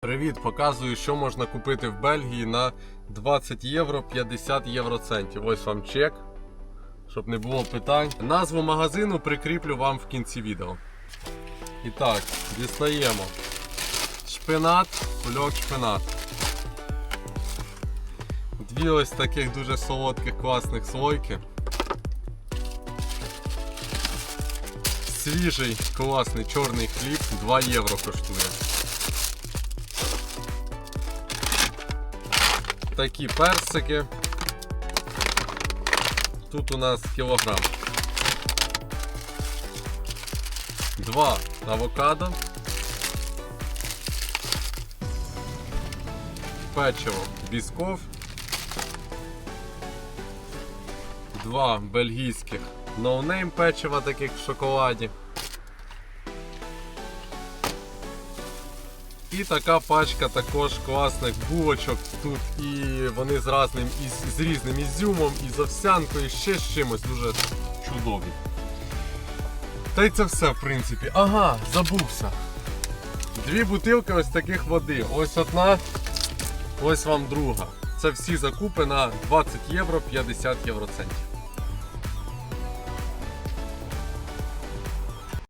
Привіт, показую, що можна купити в Бельгії на 20 євро 50 євроцентів. Ось вам чек, щоб не було питань. Назву магазину прикріплю вам в кінці відео. І так, дістаємо шпинат, кульок шпинат. Дві ось таких дуже солодких класних слойки. Свіжий класний чорний хліб 2 євро коштує. Такі персики. Тут у нас кілограм. Два авокадо. Печиво бісков. Два бельгійських ноунейм печива таких в шоколаді. І така пачка також класних булочок. Тут і вони з разним, із, з різним ізюмом, і з овсянкою, і ще з чимось дуже чудові. Та й це все, в принципі. Ага, забувся. Дві бутилки ось таких води. Ось одна, ось вам друга. Це всі закупи на 20 євро 50 євроцентів.